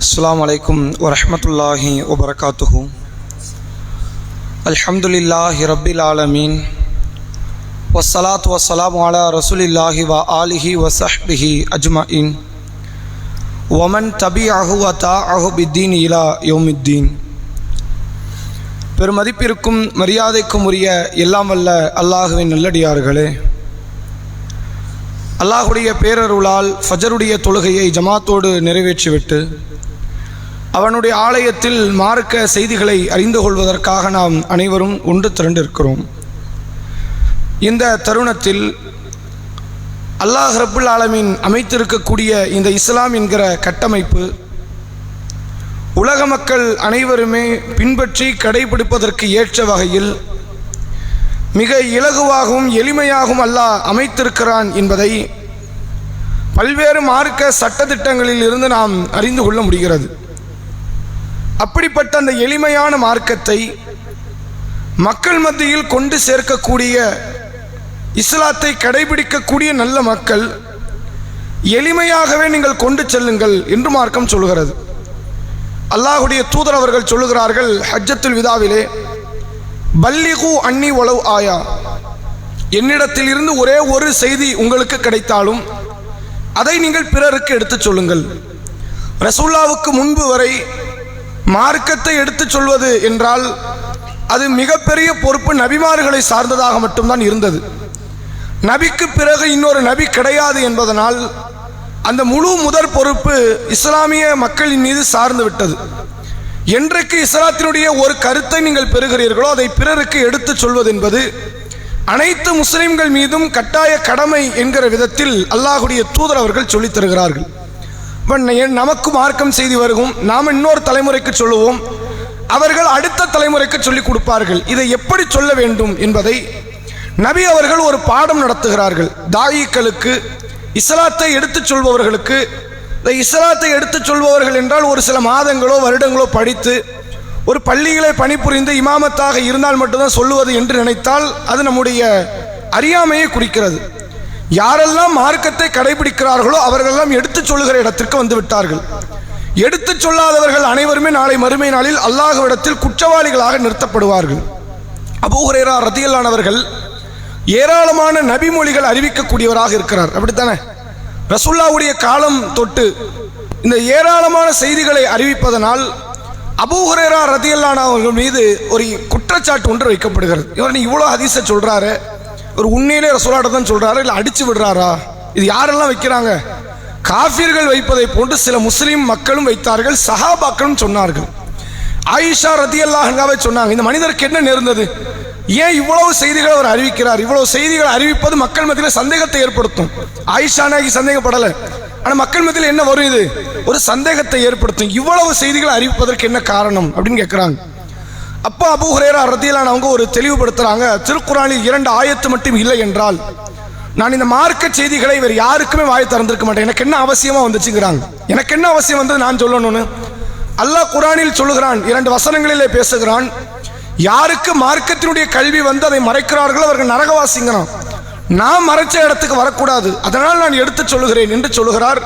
அஸ்லாம் வலைக்கும் வரமத்துல்லாஹி வபரகாத்துஹு அல்ஹம்துலில்லாஹி ரபில் ஆலமீன் வசலாத் வசலாம் அலா ரசூலில்லாஹி வ ஆலிஹி வசஹ்பிஹி அஜ்மஇன் ஒமன் தபி அஹு அத்தா அஹுபித்தீன் இலா யோமித்தீன் பெருமதிப்பிற்கும் மரியாதைக்கும் உரிய எல்லாம் வல்ல அல்லாஹுவின் நல்லடியார்களே. அல்லாஹுடைய பேரருளால் ஃபஜருடைய தொழுகையை ஜமாத்தோடு நிறைவேற்றிவிட்டு அவனுடைய ஆலயத்தில் மார்க்க செய்திகளை அறிந்து கொள்வதற்காக நாம் அனைவரும் ஒன்று திரண்டிருக்கிறோம். இந்த தருணத்தில் அல்லாஹ் ரபுல் ஆலமீன் அமைத்திருக்கக்கூடிய இந்த இஸ்லாம் என்கிற கட்டமைப்பு உலக மக்கள் அனைவருமே பின்பற்றி கடைபிடிப்பதற்கு ஏற்ற வகையில் மிக இலகுவாகவும் எளிமையாகவும் அல்லாஹ் அமைத்திருக்கிறான் என்பதை பல்வேறு மார்க்க சட்டத்திட்டங்களில் இருந்து நாம் அறிந்து கொள்ள முடிகிறது. அப்படிப்பட்ட அந்த எளிமையான மார்க்கத்தை மக்கள் மத்தியில் கொண்டு சேர்க்கக்கூடிய இஸ்லாத்தை கடைபிடிக்கக்கூடிய நல்ல மக்கள் எளிமையாகவே நீங்கள் கொண்டு செல்லுங்கள் என்று மார்க்கம் சொல்கிறது. அல்லாஹுடைய தூதர் அவர்கள் சொல்லுகிறார்கள் ஹஜ்ஜத்துல் விதாவிலே பல்லிகு அன்னி ஒளவு ஆயா. என்னிடத்தில் இருந்து ஒரே ஒரு செய்தி உங்களுக்கு கிடைத்தாலும் அதை நீங்கள் பிறருக்கு எடுத்துச் சொல்லுங்கள். ரசூல்லாவுக்கு முன்பு வரை மார்க்கத்தை எடுத்துச் சொல்வது என்றால் அது மிகப்பெரிய பொறுப்பு நபிமார்களை சார்ந்ததாக மட்டும்தான் இருந்தது. நபிக்கு பிறகு இன்னொரு நபி கிடையாது என்பதனால் அந்த முழு முதற் பொறுப்பு இஸ்லாமிய மக்களின் மீது சார்ந்து விட்டது. என்றைக்கு இஸ்லாத்தினுடைய ஒரு கருத்தை நீங்கள் பெறுகிறீர்களோ அதை பிறருக்கு எடுத்துச் சொல்வது என்பது அனைத்து முஸ்லிம்கள் மீதும் கட்டாய கடமை என்கிற விதத்தில் அல்லாஹுடைய தூதர் அவர்கள் சொல்லித் தருகிறார்கள். இப்ப நமக்கு மார்க்கம் செய்தி வருகும். நாம் இன்னொரு தலைமுறைக்கு சொல்லுவோம். அவர்கள் அடுத்த தலைமுறைக்கு சொல்லிக் கொடுப்பார்கள். இதை எப்படி சொல்ல வேண்டும் என்பதை நபி அவர்கள் ஒரு பாடம் நடத்துகிறார்கள். தாயிக்களுக்கு இஸ்லாத்தை எடுத்துச் சொல்பவர்களுக்கு இந்த இஸ்லாத்தை எடுத்துச் சொல்பவர்கள் என்றால் ஒரு சில மாதங்களோ வருடங்களோ படித்து ஒரு பள்ளிகளை பணிபுரிந்து இமாமத்தாக இருந்தால் மட்டும்தான் சொல்லுவது என்று நினைத்தால் அது நம்முடைய அறியாமையை குறிக்கிறது. யாரெல்லாம் மார்க்கத்தை கடைபிடிக்கிறார்களோ அவர்களெல்லாம் எடுத்துச் சொல்லுகிற இடத்திற்கு வந்து விட்டார்கள். எடுத்துச் சொல்லாதவர்கள் அனைவருமே நாளை மறுமை நாளில் அல்லாஹ்விடத்தில் குற்றவாளிகளாக நிறுத்தப்படுவார்கள். அபூஹுரேரா ரத்தியல்லானவர்கள் ஏராளமான நபிமொழிகள் அறிவிக்கக்கூடியவராக இருக்கிறார். அப்படித்தானே? ரசுல்லாவுடைய காலம் தொட்டு இந்த ஏராளமான செய்திகளை அறிவிப்பதனால் அபூஹுரேரா ரத்தியல்லானவர்கள் மீது ஒரு குற்றச்சாட்டு ஒன்று வைக்கப்படுகிறது. இவர் நீ இவ்வளோ அதிச சொல்கிறாரு ஒரு உண்மையிலே ரசூலாட்ட தான் இல்லை அடிச்சு விடுறாரா? இது யாரெல்லாம் வைக்கிறாங்க? காஃபிர்கள் வைப்பதை போன்று சில முஸ்லீம் மக்களும் வைத்தார்கள் சஹாபாக்களும் சொன்னார்கள். ஆயிஷா ரதி அல்லாஹாவே சொன்னாங்க இந்த மனிதருக்கு என்ன நேர்ந்தது? ஏன் இவ்வளவு செய்திகளை அவர் அறிவிக்கிறார்? இவ்வளவு செய்திகளை அறிவிப்பது மக்கள் மத்தியில் சந்தேகத்தை ஏற்படுத்தும். ஆயிஷா நாயகி சந்தேகப்படலை. ஆனா மக்கள் மத்தியில் என்ன வரும் இது? ஒரு சந்தேகத்தை ஏற்படுத்தும். இவ்வளவு செய்திகளை அறிவிப்பதற்கு என்ன காரணம்? அப்படின்னு கேட்குறாங்க அப்பா அபு ஹுரேரா ரத்தியலானவங்க ஒரு தெளிவுபடுத்துறாங்க திருக்குறானில் இரண்டு ஆயத்து மட்டும் இல்லை என்றால் நான் இந்த மார்க்க செய்திகளை வேறு யாருக்குமே வாய் திறந்திருக்க மாட்டேன். எனக்கு என்ன அவசியமா வந்துச்சுங்கிறாங்க. எனக்கு என்ன அவசியம் வந்தது நான் சொல்லணும்னு? அல்லாஹ் குரானில் சொல்லுகிறான் இரண்டு வசனங்களிலே பேசுகிறான் யாருக்கு மார்க்கத்தினுடைய கல்வி வந்து அதை மறைக்கிறார்களோ அவர்கள் நரகவாசிங்கிறான் நான் மறைச்ச இடத்துக்கு வரக்கூடாது. அதனால் நான் எடுத்துச் சொல்லுகிறேன் என்று சொல்லுகிறார்.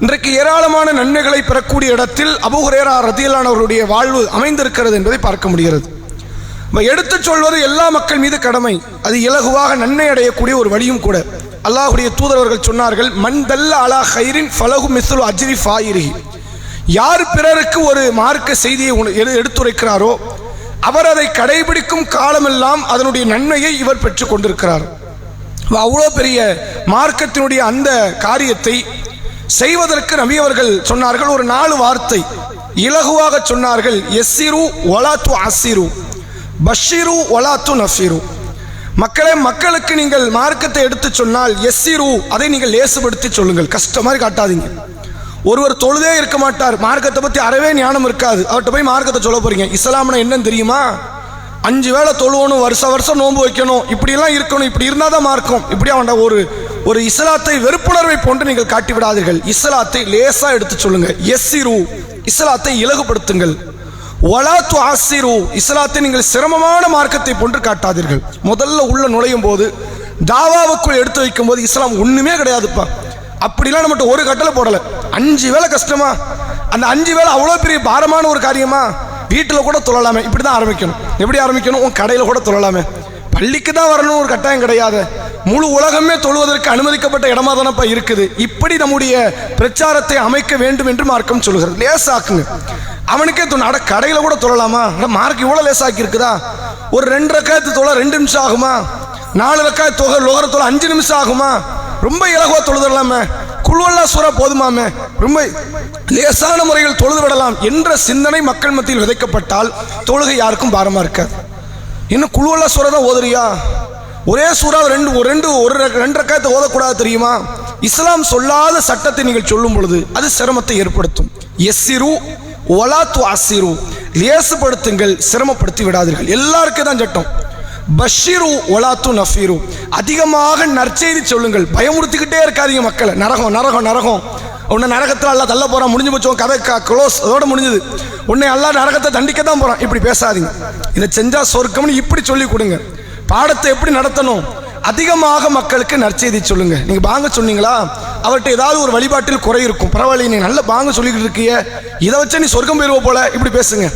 இன்றைக்கு ஏராளமான நன்மைகளை பெறக்கூடிய இடத்தில் அபுஹுரேரா ரத்தியலானவருடைய வாழ்வு அமைந்திருக்கிறது என்பதை பார்க்க முடிகிறது. எடுத்துச் சொல்வது எல்லா மக்கள் மீது கடமை. அது இலகுவாக நன்மை அடையக்கூடிய ஒரு வழியும் கூட. அல்லாஹுடைய தூதரவர்கள் சொன்னார்கள் மண் தல்ல அலா ஹைரின் ஃபலகு மிஸ்லு அஜ்ரி ஃபாயிரி யார் பிறருக்கு ஒரு மார்க்க செய்தியை உண- எடுத்துரைக்கிறாரோ அவர் அதை கடைபிடிக்கும் காலமெல்லாம் அதனுடைய நன்மையை இவர் பெற்றுக் கொண்டிருக்கிறார். அவ்வளோ பெரிய மார்க்கத்தினுடைய அந்த காரியத்தை செய்வதற்கு நபி அவர்கள் சொன்னார்கள். ஒரு நாலு வார்த்தை இலகுவாக சொன்னார்கள். எஸ்ஸிரு ஒலாத்து அசிரு பஷீரு ஒலாத்து நஃபிரு மக்களே மக்களுக்கு நீங்கள் மார்க்கத்தை எடுத்து சொன்னால் எஸ்ஸிரு அதை நீங்கள் லேசுபடுத்தி சொல்லுங்கள். கஷ்டம் மாதிரி காட்டாதீங்க. ஒருவர் தொழுதே இருக்க மாட்டார். மார்க்கத்தை பற்றி அறவே ஞானம் இருக்காது. அவர்கிட்ட போய் மார்க்கத்தை சொல்ல போறீங்க. இஸ்லாம்னா என்னன்னு தெரியுமா? அஞ்சு வேளை தொழுவணும் வருஷ வருஷம் நோன்பு வைக்கணும் இப்படிலாம் இருக்கணும் இப்படி இருந்தால் தான் மார்க்கம். இப்படி அவன் ஒரு ஒரு இஸ்லாத்தை வெறுப்புணர்வை போன்று நீங்கள் காட்டி விடாதீர்கள் இஸ்லாத்தை லேசா எடுத்து சொல்லுங்க. எஸ்ஸிரு இஸ்லாத்தை இலகுபடுத்துங்கள் ஒலாத்து ஆசிரு இஸ்லாத்தை நீங்கள் சிரமமான மார்க்கத்தை போன்று காட்டாதீர்கள். முதல்ல உள்ள நுழையும் போது தாவாவுக்குள் எடுத்து வைக்கும் போது இஸ்லாம் ஒன்றுமே கிடையாதுப்பா. அப்படிலாம் நம்மகிட்ட ஒரு கட்டளை போடலை. அஞ்சு வேலை கஷ்டமா? அந்த அஞ்சு வேளை அவ்வளோ பெரிய பாரமான ஒரு காரியமா? வீட்டில் கூட தொழலாமே இப்படி தான் ஆரம்பிக்கணும். எப்படி ஆரம்பிக்கணும்? உன் கடையில் கூட தொழலாமே பள்ளிக்கு தான் வரணும் ஒரு கட்டாயம் கிடையாது. முழு உலகமே தொழுவதற்கு அனுமதிக்கப்பட்ட இடமா தானப்பா இருக்குது. இப்படி நம்முடைய பிரச்சாரத்தை அமைக்க வேண்டும் என்று மார்க்கம் சொல்கிறது லேசாக்குங்க. அவனுக்கே தோணும் அட கடையில் கூட தொழலாமா அட மார்க் இவ்வளோ லேசாக்கி இருக்குதா ஒரு ரெண்டு ரக்காயத்து தொலை ரெண்டு நிமிஷம் ஆகுமா? நாலு ரக்காய தொகை லோகர தொலை அஞ்சு நிமிஷம் ஆகுமா? ரொம்ப இலகுவா தொழுதலாமே புழுவெல்லாம் சூறா போதுமாமே. ரொம்ப லேசான முறையில் தொழுது விடலாம் என்ற சிந்தனை மக்கள் மத்தியில் விதைக்கப்பட்டால் தொழுகை யாருக்கும் பாரமாக இருக்காது. இன்னும் குழுவெல்லாம் சூறா தான் ஓதுறியா? ஒரே சூறா ரெண்டு ஒரு ரெண்டு ஒரு ரெண்டு ரக்காயத்தை ஓதக்கூடாது தெரியுமா? இஸ்லாம் சொல்லாத சட்டத்தை நீங்கள் சொல்லும் பொழுது அது சிரமத்தை ஏற்படுத்தும். எஸ்ஸிரு ஒலாத்து அசிரு லேசுபடுத்துங்கள் சிரமப்படுத்தி விடாதீர்கள். எல்லாருக்கும் தான் சட்டம். பஷீரு ஒலாத்து நஃபீரு. அதிகமாக நற்செய்தி சொல்லுங்கள். பயமுறுத்திக்கிட்டே இருக்காதீங்க மக்களை. நரகம் நரகம் நரகம். உன்னை நரகத்தில் அல்லா தள்ள போறான். முடிஞ்சு போச்சோம் உன் கதை க்ளோஸ் அதோட முடிஞ்சது. உன்னை எல்லாம் நரகத்தை தண்டிக்க தான் போகிறான் இப்படி பேசாதீங்க. இதை செஞ்சால் சொர்க்கம்னு இப்படி சொல்லி கொடுங்க. பாடத்தை எப்படி நடத்தணும்? அதிகமாக மக்களுக்கு நற்செய்தி சொல்லுங்கள் நீங்கள் பாங்க சொன்னீங்களா? அவர்கிட்ட ஏதாவது ஒரு வழிபாட்டில் குறை இருக்கும். பரவாயில்ல நீ நல்ல பாங்க சொல்லிக்கிட்டு இருக்கிய. இதை வச்சா நீ சொர்க்கம் போயிருவ போல. இப்படி பேசுங்க.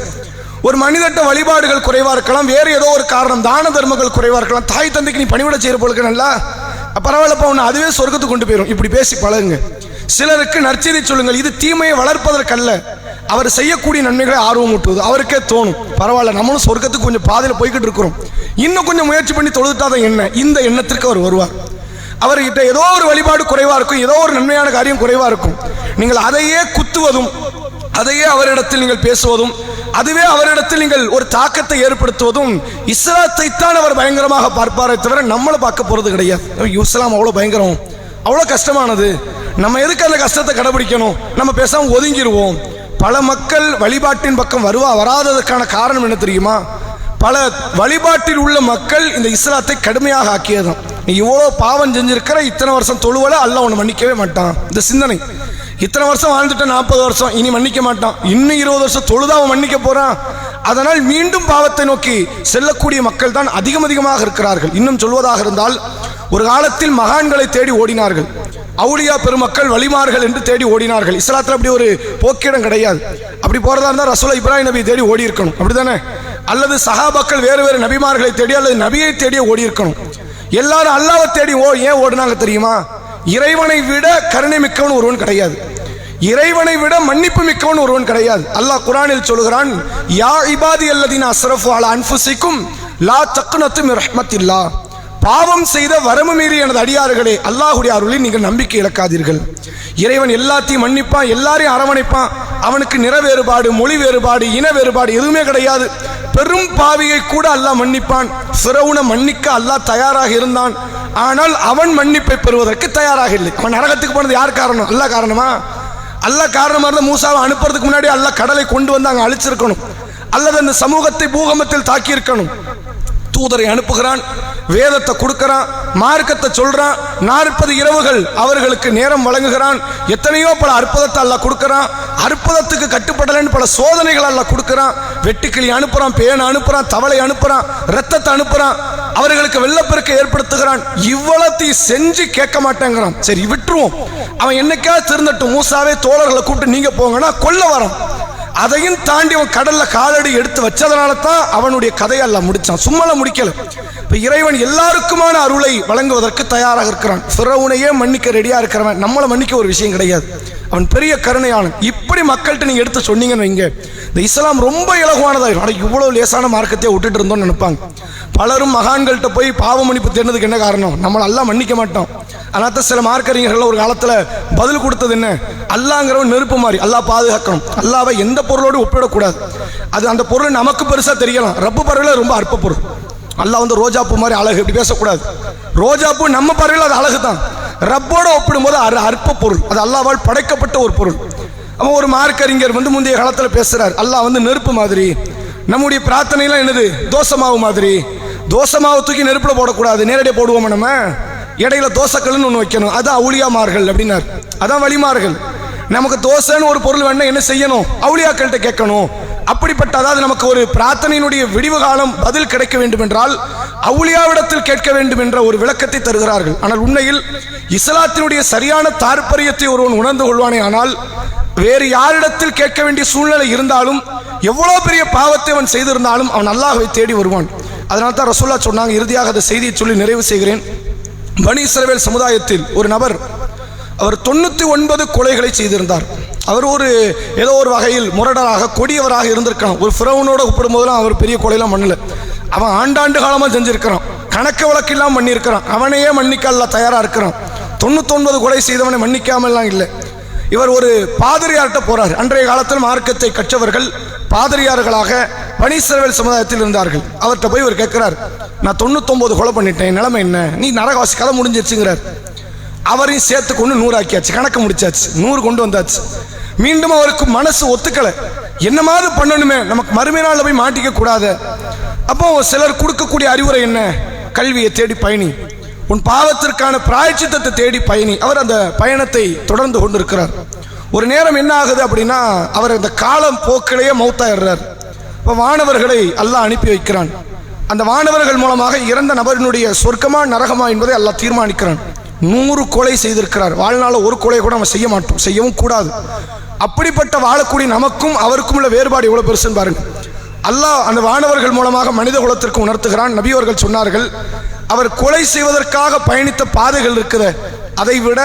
ஒரு மனிதட்ட வழிபாடுகள் குறைவாக இருக்கலாம் வேறு ஏதோ ஒரு காரணம் தான தர்மங்கள் குறைவாக இருக்கலாம். தாய் தந்தைக்கு நீ பணிவிட செய்கிற போல நல்லா பரவாயில்லப்பா உன்னை அதுவே சொர்க்கத்துக்கு கொண்டு போயிடும் இப்படி பேசி பழகுங்க. சிலருக்கு நற்செய்தி சொல்லுங்கள் இது தீமையை வளர்ப்பதற்கல்ல. அவர் செய்யக்கூடிய நன்மைகளை ஆர்வம் ஊட்டுவது அவருக்கே தோணும் பரவாயில்ல நம்மளும் சொர்க்கத்துக்கு கொஞ்சம் பாதையில் போய்கிட்டு இருக்கிறோம். இன்னும் கொஞ்சம் முயற்சி பண்ணி தொழுதுட்டாதான் என்ன? இந்த எண்ணத்திற்கு அவர் வருவார். அவர்கிட்ட ஏதோ ஒரு வழிபாடு குறைவாக இருக்கும் ஏதோ ஒரு நன்மையான காரியம் குறைவாக இருக்கும். நீங்கள் அதையே குத்துவதும் அதையே அவரிடத்தில் நீங்கள் பேசுவதும் அதுவே அவரிடத்தில் நீங்கள் ஒரு தாக்கத்தை ஏற்படுத்துவதும் இஸ்லாத்தை தான் அவர் பயங்கரமாக பார்ப்பாரே தவிர நம்மளை பார்க்க போறது கிடையாது. இஸ்லாம் அவ்வளோ பயங்கரம். அவ்வளோ கஷ்டமானது. நம்ம எதுக்கு அந்த கஷ்டத்தை கடைபிடிக்கணும்? நம்ம பேசாம ஒதுங்கிடுவோம் பல மக்கள் வழிபாட்டின் பக்கம் வருவா வராததற்கான காரணம் என்ன தெரியுமா? பல வழிபாட்டில் உள்ள மக்கள் இந்த இஸ்லாத்தை கடுமையாக ஆக்கியதான் நீ இவ்வளோ பாவம் செஞ்சிருக்கிற இத்தனை வருஷம் தொழுவல அல்ல உன்னை மன்னிக்கவே மாட்டான். இந்த சிந்தனை. இத்தனை வருஷம் வாழ்ந்துட்டேன் நாற்பது வருஷம் இனி மன்னிக்க மாட்டான். இன்னும் இருபது வருஷம் தொழுதா அவன் மன்னிக்க போறான். அதனால் மீண்டும் பாவத்தை நோக்கி செல்லக்கூடிய மக்கள் தான் அதிகம் அதிகமாக இருக்கிறார்கள். இன்னும் சொல்வதாக இருந்தால் ஒரு காலத்தில் மகான்களை தேடி ஓடினார்கள். அவுளியா பெருமக்கள் வழிமார்கள் என்று தேடி ஓடினார்கள். இஸ்லாத்தில் அப்படி ஒரு போக்கிடம் கிடையாது. அப்படி போறதா இருந்தால் ரசூலா இப்ராஹிம் நபியை தேடி ஓடி இருக்கணும் அப்படிதானே அல்லது சகாபாக்கள் வேறு வேறு நபிமார்களை தேடி அல்லது நபியை தேடியே ஓடி இருக்கணும் எல்லாரும் அல்லாவை தேடி ஓ ஏன் ஓடினாங்க தெரியுமா? இறைவனை விட கருணை மிக்கவன் ஒருவன் கிடையாது. இறைவனை விட மன்னிப்பு மிக்கவன் ஒருவன் கிடையாது. அல்லாஹ் குரானில் சொல்கிறான் யா இபாதி அல்லதீன அசரஃபு அலா அன்புசிக்கும் லா தக்குனத்து மிர் ரஹ்மத்தில்லா. பாவம் செய்த வரம்பு மீறி எனது அடியார்களே அல்லாஹுடைய அருளில் நீங்கள் நம்பிக்கை இழக்காதீர்கள். இறைவன் எல்லாத்தையும் மன்னிப்பான் எல்லாரையும் அரவணைப்பான். அவனுக்கு நிற வேறுபாடு மொழி வேறுபாடு இன வேறுபாடு எதுவுமே கிடையாது. பெரும் பாவியை கூட அல்லாஹ் மன்னிப்பான். ஃபிரௌனை மன்னிக்க அல்லாஹ் தயாராக இருந்தான். ஆனால் அவன் மன்னிப்பை பெறுவதற்கு தயாராக இல்லை. அவன் நரகத்துக்கு போனது யார் காரணம்? அல்ல காரணமா? அல்ல காரணமா இருந்தால் மூசாவை அனுப்புறதுக்கு முன்னாடி அல்ல கடலை கொண்டு வந்து அங்கே அழிச்சிருக்கணும். அல்லது அந்த சமூகத்தை பூகம்பத்தில் தாக்கியிருக்கணும். தூதரை அனுப்புகிறான் வேதத்தை கொடுக்கிறான் மார்க்கத்தை சொல்றான் நாற்பது இரவுகள் அவர்களுக்கு நேரம் வழங்குகிறான் எத்தனையோ பல அற்புதத்தை அல்ல கொடுக்குறான் அற்புதத்துக்கு கட்டுப்படலைன்னு பல சோதனைகள் அல்ல கொடுக்கறான் வெட்டுக்கிளி அனுப்புறான் பேனை அனுப்புறான் தவளை அனுப்புறான் ரத்தத்தை அனுப்புறான் அவர்களுக்கு வெள்ளப்பெருக்கை ஏற்படுத்துகிறான். இவ்வளத்தையும் செஞ்சு கேட்க மாட்டேங்கிறான். சரி விட்டுருவோம். அவன் என்னைக்காவது திருந்தட்டும். மூசாவே தோழர்களை கூப்பிட்டு நீங்க போங்கன்னா கொல்ல வரான். அதையும் தாண்டி அவன் கடல்ல காலடி எடுத்து வச்சதனால தான் அவனுடைய கதையெல்லாம் முடிச்சான். சும்மால முடிக்கல. இப்போ இறைவன் எல்லாருக்குமான அருளை வழங்குவதற்கு தயாராக இருக்கிறான். பிறவுனையே மன்னிக்க ரெடியாக இருக்கிறவன். நம்மளை மன்னிக்க ஒரு விஷயம் கிடையாது. அவன் பெரிய கருணையான இப்படி மக்கள்கிட்ட நீங்கள் எடுத்து சொன்னீங்கன்னு வைங்க. இந்த இஸ்லாம் ரொம்ப இலகுவானதாக அட லேசான மார்க்கத்தையே விட்டுட்டு இருந்தோம்னு நினைப்பாங்க. பலரும் மகான்கள்கிட்ட போய் பாவ மன்னிப்பு தேர்ந்ததுக்கு என்ன காரணம்? நம்மளை எல்லாம் மன்னிக்க மாட்டோம் ஆனால் சில மார்க்கறிஞர்கள் ஒரு காலத்தில் பதில் கொடுத்தது என்ன? அல்லாங்கிறவன் நெருப்பு மாதிரி அல்லா பாதுகாக்கணும். அல்லாவை எந்த பொருளோடு ஒப்பிடக்கூடாது. அது அந்த பொருள் நமக்கு பெருசாக தெரியலாம். ரப்பு பறவையில் ரொம்ப அற்ப பொருள். அல்லா வந்து ரோஜாப்பூ மாதிரி அழகு இப்படி பேசக்கூடாது. ரோஜாப்பூ நம்ம பறவையில் அது அழகு தான். ரப்போடு ஒப்பிடும்போது அது அற்ப பொருள். அது அல்லாவால் படைக்கப்பட்ட ஒரு பொருள். அவன் ஒரு மார்க்கறிஞர் வந்து முந்தைய காலத்தில் பேசுகிறார் அல்லாஹ் வந்து நெருப்பு மாதிரி. நம்முடைய பிரார்த்தனைலாம் என்னது? தோசமாவு மாதிரி. தோசமாவு தூக்கி நெருப்பில் போடக்கூடாது. நேரடியாக போடுவோம் நம்ம? இடையில தோசைக்கல்னு ஒன்று வைக்கணும். அதான் அவுளியாமார்கள் அப்படின்னார். அதான் வழிமார்கள் நமக்கு தோசைன்னு ஒரு பொருள் வேணா என்ன செய்யணும்? அவுளியாக்கள்கிட்ட கேட்கணும். அப்படிப்பட்ட அதாவது நமக்கு ஒரு பிரார்த்தனையினுடைய விடிவு காலம் பதில் கிடைக்க வேண்டும் என்றால் அவுளியாவிடத்தில் கேட்க வேண்டும் என்ற ஒரு விளக்கத்தை தருகிறார்கள். ஆனால் உண்மையில் இஸ்லாத்தினுடைய சரியான தாற்பரியத்தை ஒருவன் உணர்ந்து கொள்வானே ஆனால் வேறு யாரிடத்தில் கேட்க வேண்டிய சூழ்நிலை இருந்தாலும் எவ்வளோ பெரிய பாவத்தை அவன் செய்திருந்தாலும் அவன் அல்லாஹ்வை தேடி வருவான். அதனால தான் ரசோல்லா சொன்னாங்க இறுதியாக அந்த செய்தியை சொல்லி நிறைவு செய்கிறேன். பனி இஸ்ரவேல் சமுதாயத்தில் ஒரு நபர் அவர் தொண்ணூற்றி ஒன்பது கொலைகளை செய்திருந்தார். அவர் ஒரு ஏதோ ஒரு வகையில் முரடராக கொடியவராக இருந்திருக்கலாம். ஒரு ஃபிரௌனோட ஒப்பிடும்போதெல்லாம் அவர் பெரிய கொலையெல்லாம் பண்ணல. அவன் ஆண்டாண்டு காலமாக செஞ்சுருக்கிறான். கணக்கு வழக்கெல்லாம் பண்ணியிருக்கிறான். அவனையே மன்னிக்கல்ல தயாராக இருக்கிறான். தொண்ணூத்தொன்பது கொலை செய்தவனை மன்னிக்காமல்லாம் இல்லை. இவர் ஒரு பாதிரியார்கிட்ட போறார். அன்றைய காலத்தில் மார்க்கத்தை கற்றவர்கள் பாதிரியார்களாக பனீஸ்வரவேல் சமுதாயத்தில் இருந்தார்கள். அவர்கிட்ட போய் இவர் கேட்கிறார் நான் தொண்ணூத்தொன்பது கொலை பண்ணிட்டேன். நிலைமை என்ன? நீ நரகவாசி கதை முடிஞ்சிருச்சுங்கிறார். அவரையும் சேர்த்து கொண்டு நூறாக்கியாச்சு. கணக்கு முடிச்சாச்சு. நூறு கொண்டு வந்தாச்சு. மீண்டும் அவருக்கு மனசு ஒத்துக்கலை. என்னமாவது பண்ணணுமே. நமக்கு மறுமை நாளில் போய் மாட்டிக்க கூடாது. அப்போ சிலர் கொடுக்கக்கூடிய அறிவுரை என்ன? கல்வியை தேடி பயணி. உன் பாவத்திற்கான பிராய்ச்சித்தத்தை தேடி பயணி. அவர் அந்த பயணத்தை தொடர்ந்து கொண்டிருக்கிறார். ஒரு நேரம் என்ன ஆகுது அப்படின்னா அவர் அந்த காலம் போக்கிலேயே மௌத்தாயிடுறார். இப்போ வானவர்களை அல்லாஹ் அனுப்பி வைக்கிறான். அந்த வானவர்கள் மூலமாக இறந்த நபரினுடைய சொர்க்கமா நரகமா என்பதை அல்லாஹ் தீர்மானிக்கிறான். நூறு கொலை செய்திருக்கிறார். வாழ்நாள் ஒரு கொலை கூட நம்ம செய்ய மாட்டோம் செய்யவும் கூடாது. அப்படிப்பட்ட வாழக்கூடிய நமக்கும் அவருக்கும் உள்ள வேறுபாடு எவ்வளோ பெருசுன்னு பாருங்க. அல்லாஹ் அந்த வானவர்கள் மூலமாக மனித குலத்திற்கு உணர்த்துகிறான். நபியவர்கள் சொன்னார்கள் அவர் கொலை செய்வதற்காக பயணித்த பாதைகள் இருக்குது அதை விட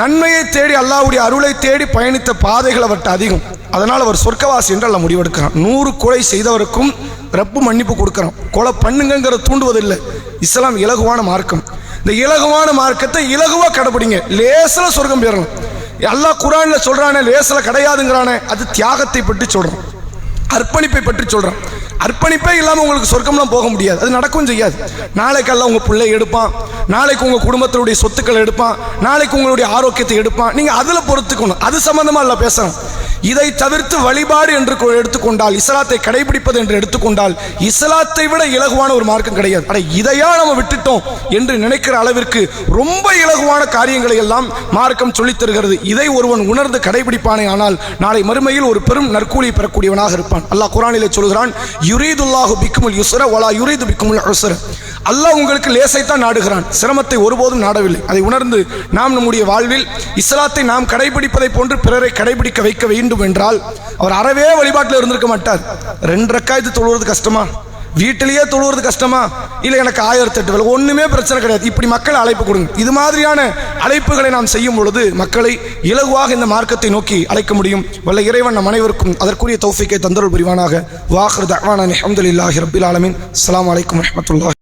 நன்மையை தேடி அல்லாவுடைய அருளை தேடி பயணித்த பாதைகள் அவர்கிட்ட அதிகம். அதனால் அவர் சொர்க்கவாசி என்று அல்ல முடிவெடுக்கிறான். நூறு கொலை செய்தவருக்கும் ரப்பு மன்னிப்பு கொடுக்குறான். கொலை பண்ணுங்கிற தூண்டுவதில்லை. இஸ்லாம் இலகுவான மார்க்கம். இந்த இலகுவான மார்க்கத்தை இலகுவாக கடைபிடிங்க. லேசில் சொர்க்கம் பெறணும் அல்லாஹ் குரானில் சொல்கிறானே லேசில் கிடையாதுங்கிறானே அது தியாகத்தை பற்றி சொல்கிறான் அர்ப்பணிப்பை பற்றி சொல்கிறான் அர்ப்பணிப்பே இல்லாமல் உங்களுக்கு சொர்க்கம்லாம் போக முடியாது. அது நடக்கவும் செய்யாது. நாளைக்கு எல்லாம் உங்கள் பிள்ளை எடுப்பான். நாளைக்கு உங்கள் குடும்பத்தினுடைய சொத்துக்களை எடுப்பான். நாளைக்கு உங்களுடைய ஆரோக்கியத்தை எடுப்பான். நீங்கள் அதில் பொறுத்துக்கணும். அது சம்மந்தமாக இல்லை பேசணும். இதை தவிர்த்து வழிபாடு என்று கொ- எடுத்துக்கொண்டால் இஸ்லாத்தை கடைபிடிப்பது என்று எடுத்துக்கொண்டால் இஸ்லாத்தை விட இலகுவான ஒரு மார்க்கம் கிடையாது. அட இதையா நம்ம விட்டுட்டோம் என்று நினைக்கிற அளவிற்கு ரொம்ப இலகுவான காரியங்களை எல்லாம் மார்க்கம் சொல்லித் தருகிறது. இதை ஒருவன் உணர்ந்து கடைபிடிப்பானே ஆனால் நாளை மறுமையில் ஒரு பெரும் நற்கூலி பெறக்கூடியவனாக இருப்பான். அல்லாஹ் குரானிலே சொல்கிறான் யுரீதுல்லாஹு பிக்குமுல் யுசுர ஒலா யுரீது பிக்குமுல் உசுர அல்லாஹ் உங்களுக்கு லேசைத்தான் நாடுகிறான். சிரமத்தை ஒருபோதும் நாடவில்லை. அதை உணர்ந்து நாம் நம்முடைய வாழ்வில் இஸ்லாத்தை நாம் கடைபிடிப்பதை போன்று பிறரை கடைபிடிக்க வைக்க வேண்டும் என்றால் அவர் அறவே வழிபாட்டில் இருந்திருக்க மாட்டார். ரெண்டு ரக்காயத்து தொழுவது கஷ்டமா? வீட்டிலேயே தொழுவது கஷ்டமா? இல்லை எனக்கு ஆயிரத்தி எட்டு வேலை. ஒன்றுமே பிரச்சனை கிடையாது. இப்படி மக்கள் அழைப்பு கொடுங்க. இது மாதிரியான அழைப்புகளை நாம் செய்யும் பொழுது மக்களை இலகுவாக இந்த மார்க்கத்தை நோக்கி அழைக்க முடியும். வல்ல இறைவன் நம் அனைவருக்கும் அதற்குரிய தௌஃபிக்கை தந்தருள் புரிவானாக. வாஹர் தவானான் அஹமதுல்லாஹி ரபில் ஆலமின். அஸ்ஸலாமு வலைக்கம் வரஹ்மத்துல்லாஹி